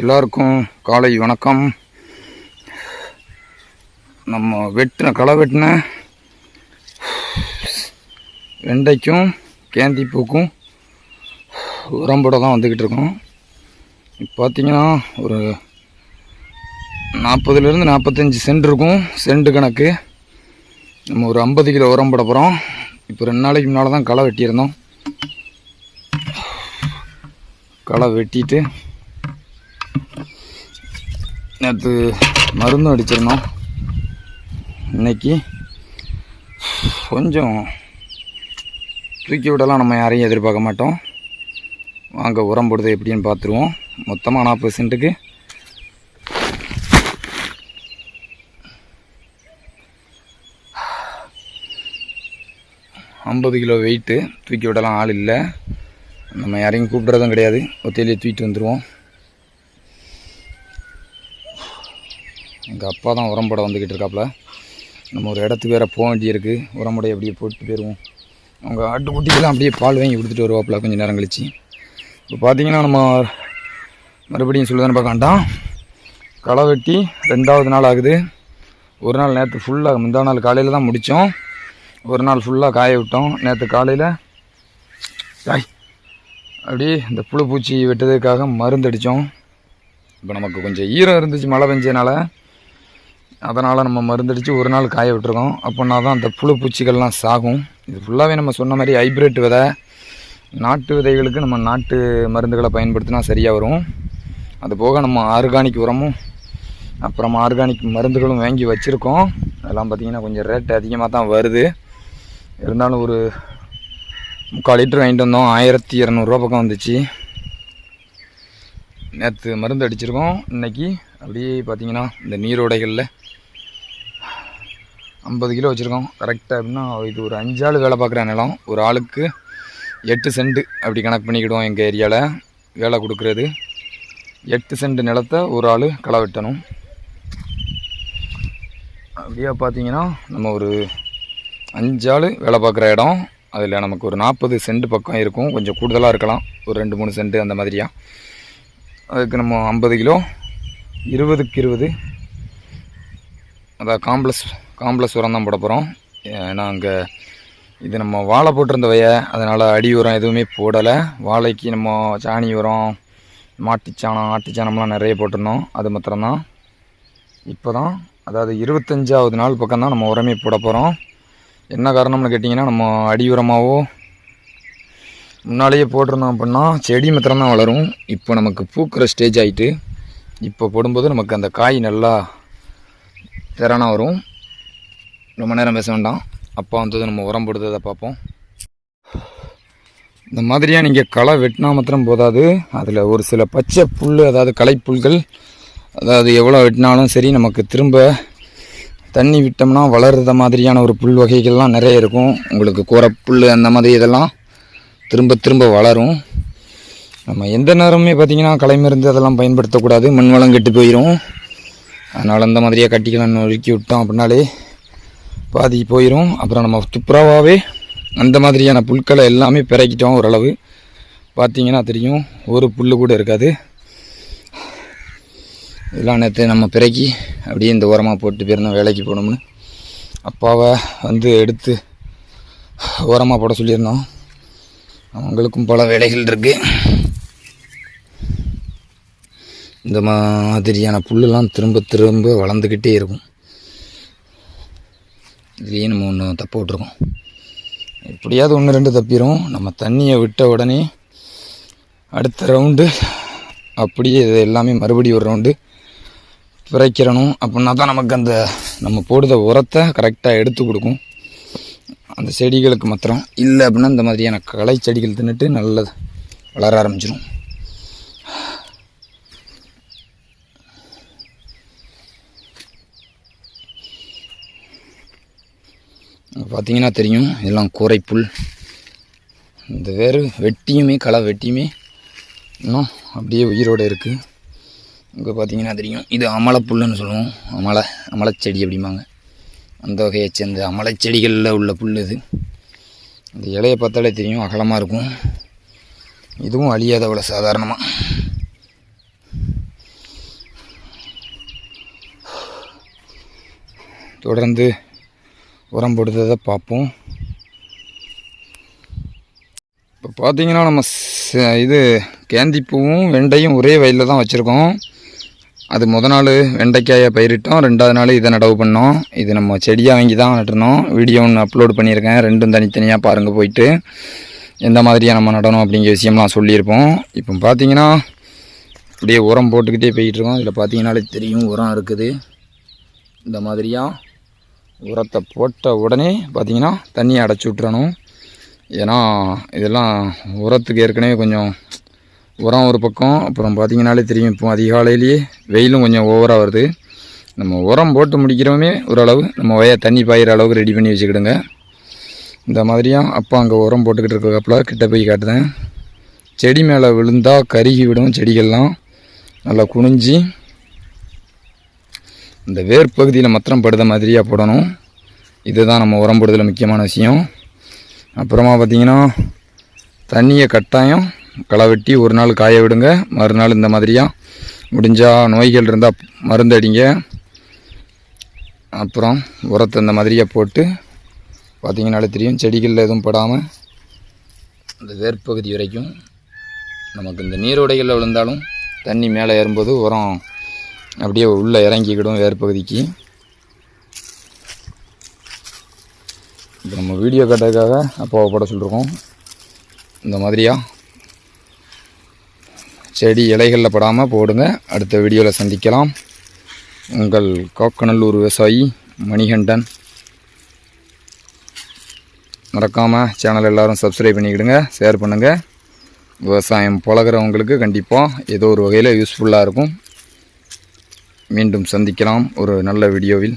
எல்லாருக்கும் காலை வணக்கம். நம்ம வெட்டின களை வெட்டின வெண்டைக்கும் கேந்தி பூக்கும் உரம்போட தான் வந்துக்கிட்டு இருக்கோம். இப்போ பார்த்தீங்கன்னா ஒரு நாற்பதுலேருந்து நாற்பத்தஞ்சு சென்ட் இருக்கும். சென்ட் கணக்கு. நம்ம ஒரு ஐம்பது கிலோ உரம் போட போகிறோம் இப்போ ரெண்டு நாளைக்கு முன்னால் தான் களை வெட்டியிருந்தோம். களை வெட்டிட்டு நேற்று மருந்தும் அடிச்சிருந்தோம். இன்னைக்கு கொஞ்சம் தூக்கி விடலாம் நம்ம யாரையும் எதிர்பார்க்க மாட்டோம். வாங்க உரம் போடுறது எப்படின்னு பார்த்துருவோம். மொத்தமாக நாற்பது சென்ட்டுக்கு. ஐம்பது கிலோ வெயிட்டு தூக்கி விடலாம் ஆள் இல்லை. நம்ம யாரையும் கூப்பிட்றதும் கிடையாது. ஒத்தையிலே தூக்கிட்டு வந்துடுவோம் எங்கள் அப்பா தான் உரம் போட வந்துக்கிட்டு இருக்காப்புல நம்ம ஒரு இடத்துக்கு வேறு போக வேண்டியிருக்கு. உரம் அப்படியே போட்டு போயிடுவோம் அவங்க ஆட்டுக்குட்டிக்கெல்லாம் அப்படியே பால் வாங்கி கொடுத்துட்டு வருவாப்புல கொஞ்சம் நேரம் கழிச்சு. இப்போ பார்த்தீங்கன்னா நம்ம மறுபடியும் சொல்லுதானே பார்க்க வேண்டாம். களை வெட்டி ரெண்டாவது நாள் ஆகுது. ஒரு நாள் நேற்று ஃபுல்லாக முந்தா நாள் காலையில் தான் முடித்தோம் ஒரு நாள் ஃபுல்லாக காய விட்டோம். நேற்று காலையில் காய் அப்படியே இந்த புழு பூச்சி வெட்டுறதுக்காக மருந்து அடித்தோம் இப்போ நமக்கு கொஞ்சம் ஈரம் இருந்துச்சு மழை பெஞ்சதுனால. அதனால் நம்ம மருந்தடித்து ஒரு நாள் காய விட்டுருக்கோம். அப்படின்னா தான் அந்த புழு பூச்சிகள்லாம் சாகும். இது ஃபுல்லாகவே நம்ம சொன்ன மாதிரி ஹைப்ரிட் விதை. நாட்டு விதைகளுக்கு நம்ம நாட்டு மருந்துகளை பயன்படுத்தினா சரியாக வரும். அது போக நம்ம ஆர்கானிக் உரமும் அப்புறம் ஆர்கானிக் மருந்துகளும் வாங்கி வச்சுருக்கோம். அதெல்லாம் பார்த்திங்கன்னா கொஞ்சம் ரேட் அதிகமாக தான் வருது. இருந்தாலும் ஒரு முக்கால் லிட்டர் வாங்கிட்டு வந்தோம். ஆயிரத்தி இரநூறுவா பக்கம் வந்துச்சு. நேற்று மருந்து அடிச்சிருக்கோம். இன்றைக்கி அப்படியே பார்த்தீங்கன்னா இந்த நீரோடைகளில் ஐம்பது கிலோ வச்சுருக்கோம். கரெக்டாக அப்படின்னா இது ஒரு அஞ்சு ஆள் வேலை பார்க்குற நிலம். ஒரு ஆளுக்கு எட்டு சென்ட் அப்படி கணக்கு பண்ணிக்கிடுவோம் எங்கள் ஏரியாவில் வேலை கொடுக்குறது. எட்டு சென்ட் நிலத்தை ஒரு ஆள் களை வெட்டணும். அப்படியே பார்த்தீங்கன்னா நம்ம ஒரு அஞ்சு ஆள் வேலை பார்க்குற இடம். அதில் நமக்கு ஒரு நாற்பது சென்ட் பக்கம் இருக்கும். கொஞ்சம் கூடுதலாக இருக்கலாம். ஒரு ரெண்டு மூணு சென்ட் அந்த மாதிரியா. அதுக்கு நம்ம ஐம்பது கிலோ இருபதுக்கு இருபது. அதான் காம்ப்ளெக்ஸ் காம்ப்ளெக்ஸ் உரம் தான் போட போகிறோம் ஏன்னா அங்கே இது நம்ம வாழை போட்டிருந்த வய அதனால் அடி உரம் எதுவுமே போடலை. வாழைக்கு நம்ம சாணி உரம் மாட்டுச்சாணம் ஆட்டுச்சாணம்லாம் நிறைய போட்டிருந்தோம். அது மாத்திரம்தான். இப்போ தான் அதாவது இருபத்தஞ்சாவது நாள் பக்கம் தான் நம்ம உரமே போட போகிறோம் என்ன காரணம்னு கேட்டிங்கன்னா நம்ம அடி உரமாகவோ முன்னாலேயே போட்டிருந்தோம் அப்படின்னா செடி மாத்திரம் தான் வளரும். இப்போ நமக்கு பூக்கிற ஸ்டேஜ் ஆகிட்டு இப்போ போடும்போது நமக்கு அந்த காய் நல்லா திறனாக வரும். ரொம்ப நேரம் பேச வேண்டாம். அப்பா வந்தது நம்ம உரம் போடுறதை பார்ப்போம். இந்த மாதிரியாக நீங்கள் களை வெட்டினா மாத்திரம் போதாது. அதில் ஒரு சில பச்சை புல் அதாவது களைப்புல்கள் அதாவது எவ்வளோ வெட்டினாலும் சரி நமக்கு திரும்ப தண்ணி விட்டோம்னா வளர்கிற மாதிரியான ஒரு புல் வகைகள்லாம் நிறைய இருக்கும். உங்களுக்கு கூரப்புல் அந்த மாதிரி இதெல்லாம் திரும்ப திரும்ப வளரும். நம்ம எந்த நேரமுமே பார்த்திங்கன்னா கலைமருந்து அதெல்லாம் பயன்படுத்தக்கூடாது. மண் வளம் கெட்டு போயிடும் அதனால் அந்த மாதிரியாக கட்டிக்கலாம் நொறுக்கி விட்டோம் அப்படின்னாலே பாதி போயிடும் அப்புறம் நம்ம துப்புரவாகவே அந்த மாதிரியான புல்களை எல்லாமே பிறக்கிட்டோம் ஓரளவு. பார்த்தீங்கன்னா தெரியும். ஒரு புல் கூட இருக்காது. இதெல்லாம் நேற்று நம்ம பிறக்கி அப்படியே இந்த ஓரமாக போட்டு போயிருந்தோம் வேலைக்கு போகணும்னு அப்பாவை வந்து எடுத்து ஓரமாக போட சொல்லியிருந்தோம். அவங்களுக்கும் பல வேலைகள் இருக்குது இந்த மாதிரியான புல்லுலாம் திரும்ப திரும்ப வளர்ந்துக்கிட்டே இருக்கும். இதுலேயே நம்ம ஒன்று தப்பு விட்ருக்கோம் எப்படியாவது ஒன்று ரெண்டு தப்பிடும் நம்ம தண்ணியை விட்ட உடனே அடுத்த ரவுண்டு அப்படியே இது எல்லாமே மறுபடியும் ஒரு ரவுண்டு விரைக்கிறணும் அப்படின்னா தான் நமக்கு அந்த நம்ம போடுற உரத்தை கரெக்டாக எடுத்து கொடுக்கும். அந்த செடிகளுக்கு மாத்திரம் இல்லை அப்படின்னா இந்த மாதிரியான களை செடிகள் தின்னுட்டு நல்லது வளர ஆரம்பிச்சிடும் பார்த்தீங்கன்னா தெரியும் இதெல்லாம் கூரைப்புல். இந்த வேறு வெட்டியுமே களை வெட்டியுமே இன்னும் அப்படியே உயிரோடு இருக்குது இங்கே பார்த்தீங்கன்னா தெரியும் இது அமலப்புல்லுன்னு சொல்லுவோம். அமலை அமலச்செடி அப்படிம்பாங்க. அந்த வகையை சேர்ந்த அமலைச்செடிகளில் உள்ள புல் இது. இந்த இலையை பார்த்தாலே தெரியும் அகலமாக இருக்கும். இதுவும் அழியாத அவ்வளோ சாதாரணமாக தொடர்ந்து உரம் போடுறதை பார்ப்போம். இப்போ பார்த்தீங்கன்னா நம்ம இது கேந்திப்பூவும் வெண்டையும் ஒரே வயலில் தான் வச்சுருக்கோம். அது முத நாள் வெண்டைக்காயை பயிரிட்டோம். ரெண்டாவது நாள் இதை நடவு பண்ணோம். இது நம்ம செடியாக வாங்கி தான் நட்டுனோம் வீடியோ ஒன்று அப்லோட் பண்ணியிருக்கேன். ரெண்டும் தனித்தனியாக பாருங்கள் போயிட்டு எந்த மாதிரியாக நம்ம நடணும் அப்படிங்கிற விஷயம்லாம் சொல்லியிருப்போம். இப்போ பார்த்தீங்கன்னா அப்படியே உரம் போட்டுக்கிட்டே போயிட்டுருக்கோம் இதில் பார்த்தீங்கன்னாலே தெரியும் உரம் இருக்குது. இந்த மாதிரியாக உரத்தை போட்ட உடனே பார்த்தீங்கன்னா தண்ணியை அடைச்சி விட்டுறணும். ஏன்னா இதெல்லாம் உரத்துக்கு ஏற்கனவே கொஞ்சம் உரம் ஒரு பக்கம் அப்புறம் பார்த்தீங்கனாலே தெரியும் இப்போ அதிகாலையிலேயே வெயிலும் கொஞ்சம் ஓவராக வருது. நம்ம உரம் போட்டு முடிக்கிறோமே ஓரளவு நம்ம வய தண்ணி பாயிற அளவுக்கு ரெடி பண்ணி வச்சுக்கிடுங்க. இந்த மாதிரியும் அப்பா அங்கே உரம் போட்டுக்கிட்டு இருக்கிறப்பல கிட்ட போய் காட்டுதேன். செடி மேலே விழுந்தால் கருகி விடும் செடிகள்லாம். நல்லா குனிஞ்சி இந்த வேர் பகுதியில் மாத்திரம் படுத மாதிரியாக போடணும். இதுதான் நம்ம உரம் போடுறதுல முக்கியமான விஷயம். அப்புறமா பார்த்தீங்கன்னா தண்ணியை கட்டாயம் களை வெட்டி ஒரு நாள் காய விடுங்க. மறுநாள் இந்த மாதிரியாக முடிஞ்சால் நோய்கள் இருந்தால் மருந்து அடிங்க. அப்புறம் உரத்தை இந்த மாதிரியாக போட்டு பார்த்திங்கனாலே தெரியும். செடிகளில் எதுவும் படாமல் இந்த வேர்ப்பகுதி வரைக்கும் நமக்கு இந்த நீரோடைகளில் விழுந்தாலும் தண்ணி மேலே ஏறும்போது உரம் அப்படியே உள்ளே இறங்கிக்கிடும் வேர்ப்பகுதிக்கு இப்போ நம்ம வீடியோ கட்டுறதுக்காக அப்பாவை போட சொல்லிருக்கோம் இந்த மாதிரியாக செடி இலைகளில் படாமல் போடுங்க. அடுத்த வீடியோவில் சந்திக்கலாம். உங்கள் காக்கநல்லூர் விவசாயி மணிகண்டன். மறக்காமல் சேனல் எல்லோரும் சப்ஸ்கிரைப் பண்ணிக்கிடுங்க. ஷேர் பண்ணுங்கள் விவசாயம் பழகிறவங்களுக்கு கண்டிப்பாக ஏதோ ஒரு வகையில் யூஸ்ஃபுல்லாக இருக்கும். மீண்டும் சந்திக்கலாம். ஒரு நல்ல வீடியோவில்.